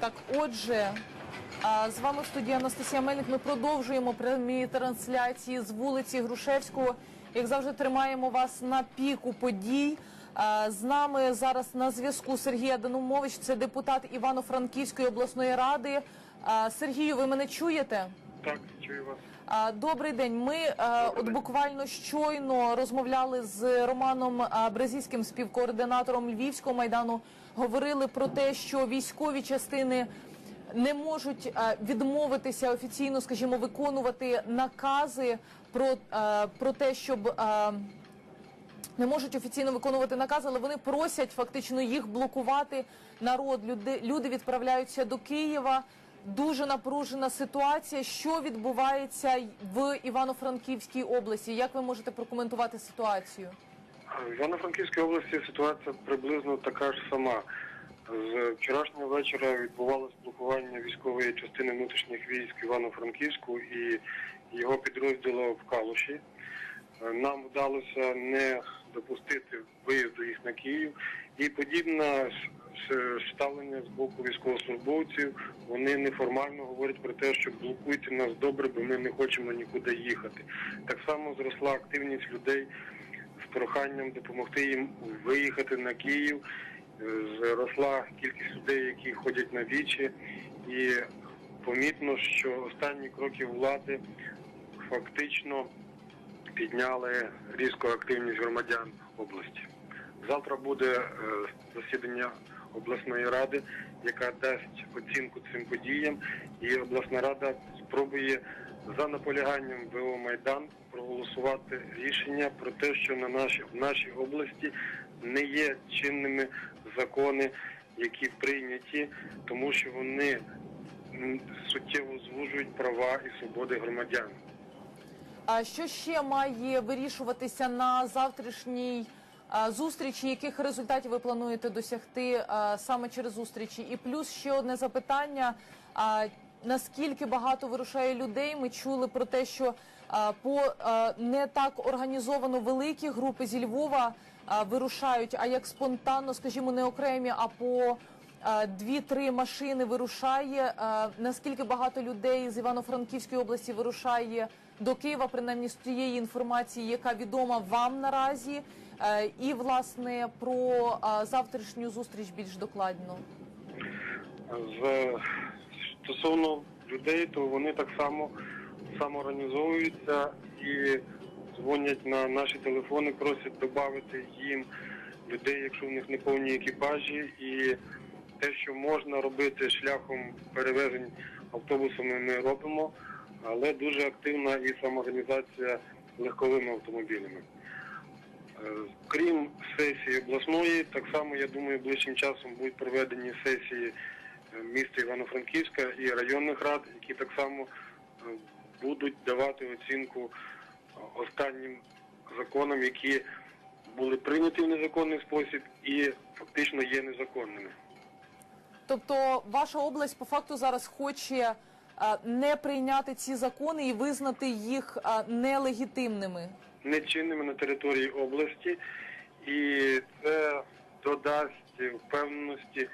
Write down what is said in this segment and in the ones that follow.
Так, отже, з вами в студії Анастасія Мельник. Ми продовжуємо прямі трансляції з вулиці Грушевського. Як завжди, тримаємо вас на піку подій. З нами зараз на зв'язку Сергій Аданумович, це депутат Івано-Франківської обласної ради. Сергію, ви мене чуєте? Так, чую вас. Добрий день. Ми е, от буквально щойно розмовляли з Романом а, Брезійським, співкоординатором Львівського майдану. Говорили про те, що військові частини не можуть відмовитися офіційно, скажімо, виконувати накази про, про те, щоб. не можуть офіційно виконувати накази, але вони просять фактично їх блокувати. Народ люди, люди відправляються до Києва. Дуже напружена ситуація. Що відбувається в Івано-Франківській області? Як ви можете прокоментувати ситуацію? В Івано-Франківській області ситуація приблизно така ж сама. З вчорашнього вечора відбувалося блокування військової частини внутрішніх військ Івано-Франківську і його підрозділу в Калуші. Нам вдалося не допустити виїзду їх на Київ. І с- ставлення з боку військовослужбовців. Вони неформально говорять про те, що блокуйте нас добре, бо ми не хочемо нікуди їхати. Так само зросла активність людей з проханням допомогти їм виїхати на Київ. Е, Зросла кількість людей, які ходять на вічі, і помітно, що останні кроки влади фактично підняли різку активність громадян області. Завтра буде е, засідання обласної ради, яка дасть оцінку цим подіям, і обласна рада спробує за наполяганням ВО Майдан проголосувати рішення про те, що на нашій в нашій області не є чинними закони, які прийняті, тому що вони суттєво звужують права і свободи громадян. А що ще має вирішуватися на завтрашній зустрічі? Яких результатів ви плануєте досягти саме через зустрічі? І плюс ще одне запитання. Наскільки багато вирушає людей? Ми чули про те, що по не так організовано великі групи зі Львова вирушають, а як спонтанно, скажімо, не окремі, а по дві-три машини вирушає. Наскільки багато людей з Івано-Франківської області вирушає до Києва, принаймні з тієї інформації, яка відома вам наразі, Е, і власне про завтрашню зустріч більш докладно. З стосовно людей, то вони так само самоорганізовуються і дзвонять на наші телефони, просять додати їм людей, якщо в них не повні екіпажі, і те, що можна робити шляхом перевезень автобусами, ми робимо, але дуже активна і самоорганізація легковими автомобілями. Е, Крім сесії обласної, так само я думаю, ближчим часом будуть проведені сесії е, міста Івано-Франківська і районних рад, які так само е, будуть давати оцінку останнім законам, які були прийняті в незаконний спосіб і фактично є незаконними. Тобто, ваша область по факту зараз хоче не прийняти ці закони і визнати їх нелегітимними. нечинними на території області, і це додасть впевненості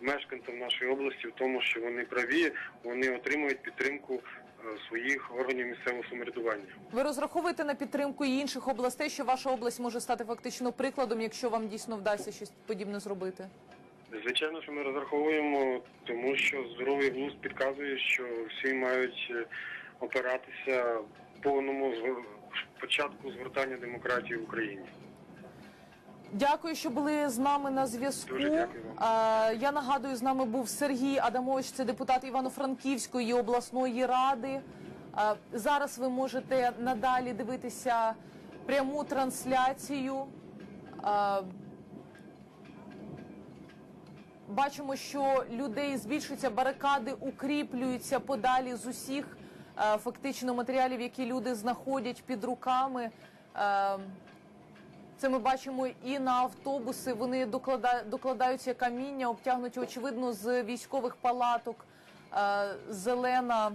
мешканцям нашої області в тому, що вони праві, вони отримують підтримку е, своїх органів місцевого самоврядування. Ви розраховуєте на підтримку і інших областей, що ваша область може стати фактично прикладом, якщо вам дійсно вдасться щось подібне зробити? Звичайно, що ми розраховуємо, тому що здоровий глузд підказує, що всі мають е, опиратися повному початку згортання демократії в Україні. Дякую, що були з нами на зв'язку. Дуже Я нагадую, з нами був Сергій Адамович, це депутат Івано-Франківської обласної ради. Зараз ви можете надалі дивитися пряму трансляцію. Бачимо, що людей збільшуються, барикади укріплюються подалі з усіх е, фактично матеріалів, які люди знаходять під руками. Е, це ми бачимо і на автобуси. Вони доклада- докладаються каміння, обтягнуті, очевидно, з військових палаток. Е, зелена,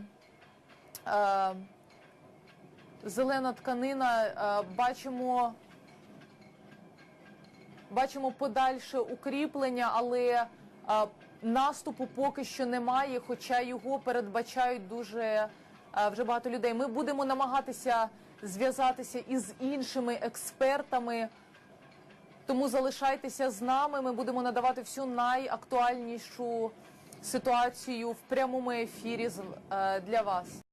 зелена тканина. Бачимо, бачимо подальше укріплення, але наступу поки що немає, хоча його передбачають дуже вже багато людей. Ми будемо намагатися зв'язатися із іншими експертами. Тому залишайтеся з нами. Ми будемо надавати всю найактуальнішу ситуацію в прямому ефірі е, для вас.